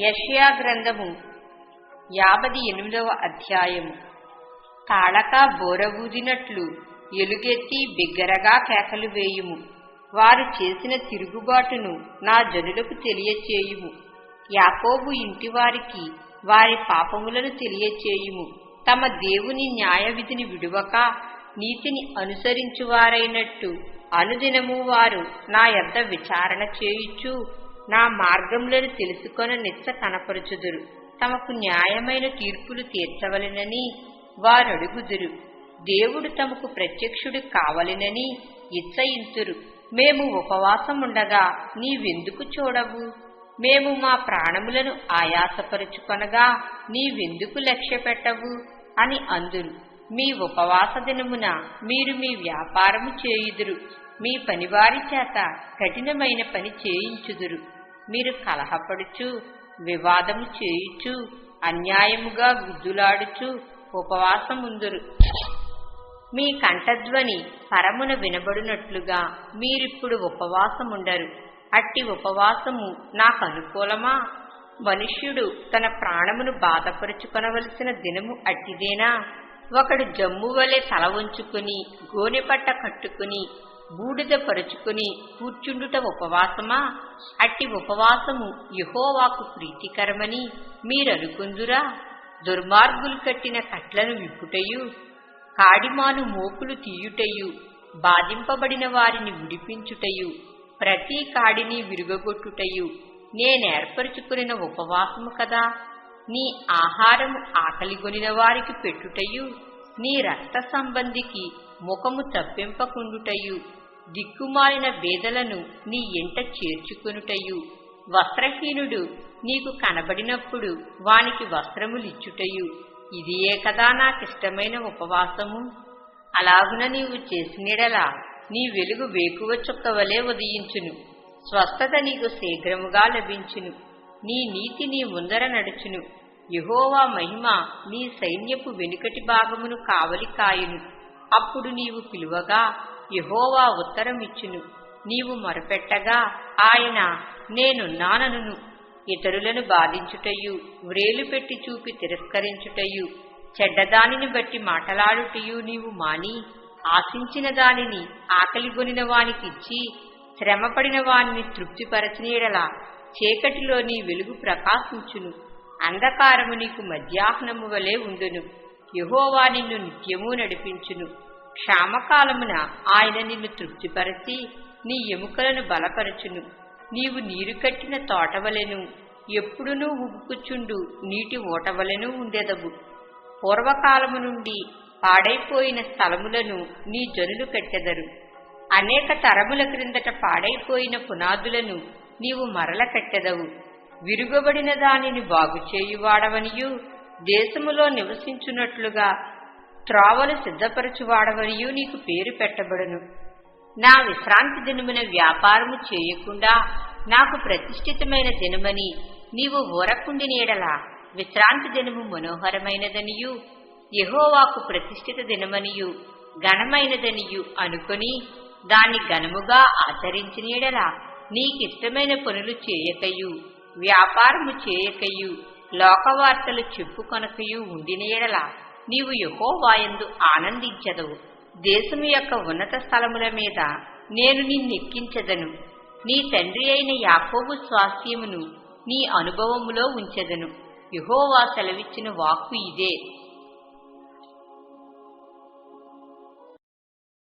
యషియా గ్రంథము యాభై ఎనిమిదవ అధ్యాయము. తాళక బోరవూదినట్లు ఎలుగెత్తి బిగ్గరగా కేకలు వేయుము. వారు చేసిన తిరుగుబాటును నా జనులకు తెలియచేయుము. యాకోబు ఇంటివారికి వారి పాపములను తెలియచేయుము. తమ దేవుని న్యాయ విధిని విడువక నీతిని అనుసరించువారైనట్టు అనుదినము వారు నా యొద్ద విచారణ చేయుచు నా మార్గంలోని తెలుసుకొన నిచ్చ కనపరుచుదురు. తమకు న్యాయమైన తీర్పులు తీర్చవలెనని వారడుగుదురు. దేవుడు తమకు ప్రత్యక్షుడు కావలెనని ఇచ్చయింతురు మేము ఉపవాసముండగా నీవెందుకు చూడవు? మేము మా ప్రాణములను ఆయాసపరుచుకొనగా నీవెందుకు లక్ష్య పెట్టవు అని అందురు. మీ ఉపవాస దినమున మీరు మీ వ్యాపారము చేయుదురు. మీ పనివారి చేత కఠినమైన పని చేయించుదురు. మీరు కలహపడుచు వివాదము చేయుచు అన్యాయముగా గుద్దులాడుచు ఉపవాసముందురు. మీ కంఠధ్వని పరమున వినబడినట్లుగా మీరిప్పుడు ఉపవాసముండరు. అట్టి ఉపవాసము నాకు అనుకూలమా? మనుష్యుడు తన ప్రాణమును బాధపరుచుకొనవలసిన దినము అట్టిదేనా? ఒకడు జమ్ము వలె తల ఉంచుకుని గోనెపట్ట కట్టుకుని బూడిదపరుచుకుని కూర్చుండుట ఉపవాసమా? అట్టి ఉపవాసము యహోవాకు ప్రీతికరమని మీరనుకుందురా? దుర్మార్గులు కట్టిన కట్లను విప్పుటయు కాడిమాను మోకులు తీయుటయు బాధింపబడిన వారిని విడిపించుటయు ప్రతి కాడిని విరుగగొట్టుటయు నేనేర్పరుచుకునిన ఉపవాసము కదా? నీ ఆహారము ఆకలిగొనిన వారికి పెట్టుటయు నీ రక్త సంబంధికి ముఖము తప్పింపకుండుటయు దిక్కుమాలిన బేదలను నీ ఎంట చేర్చుకొనుటయు. వస్త్రహీనుడు నీకు కనబడినప్పుడు వానికి వస్త్రములిచ్చుటయు. ఇదియే కదా నాకిష్టమైన ఉపవాసము? అలాగున నీవు చేసినడలా నీ వెలుగు వేకువ చుక్కవలే ఉదయించును. స్వస్థత నీకు శీఘ్రముగా లభించును. నీ నీతి నీ ముందర నడుచును. యహోవా మహిమ నీ సైన్యపు వెనుకటి భాగమును కావలి కాయును. అప్పుడు నీవు పిలువగా యహోవా ఉత్తరమిచ్చును. నీవు మొరపెట్టగా ఆయన నేనున్నానను ఇతరులను బాధించుటయు వ్రేలు పెట్టి చూపి తిరస్కరించుటయు చెడ్డదానిని బట్టి మాటలాడుటయు నీవు మాని ఆశించిన దానిని ఆకలిగొనిన వానికిచ్చి శ్రమపడిన వానిని తృప్తిపరచనీడలా చీకటిలో నీ వెలుగు ప్రకాశించును. అంధకారము నీకు మధ్యాహ్నము వలె ఉండును. యహోవా నిన్ను నిత్యము నడిపించును. క్షామకాలమున ఆయన నిన్ను తృప్తిపరచి నీ ఎముకలను బలపరచును. నీవు నీరు కట్టిన తోటవలెను ఎప్పుడునూ ఉబ్బుకుచుండు నీటి ఓటవలెను ఉండెదవు. పూర్వకాలము నుండి పాడైపోయిన స్థలములను నీ జనులు కట్టెదరు. అనేక తరముల క్రిందట పాడైపోయిన పునాదులను నీవు మరల కట్టెదవు. విరుగబడిన దానిని బాగుచేయువాడవనియు దేశములో నివసించున్నట్లుగా త్రోవలు సిద్ధపరచువాడవరియు నీకు పేరు పెట్టబడును. నా విశ్రాంతి దినమున వ్యాపారము చేయకుండా నాకు ప్రతిష్ఠితమైన దినమని నీవు ఊరకుండి నీడలా విశ్రాంతి దినము మనోహరమైనదనియు యహోవాకు ప్రతిష్ఠిత దినమనియు ఘనమైనదనియు అనుకొని దాన్ని ఘనముగా ఆచరించినీడలా నీకిష్టమైన పనులు చేయకయు వ్యాపారము చేయకయు లోకవార్తలు చెప్పుకొనకయు ఉండినేడలా నీవు యహోవాయందు ఆనందించదవు దేశము యొక్క ఉన్నత స్థలముల మీద నేను నిన్నెక్కించదను. నీ తండ్రి అయిన యాకోబు స్వాస్థ్యమును నీ అనుభవములో ఉంచెదను. యహోవా సెలవిచ్చిన వాక్కు ఇదే.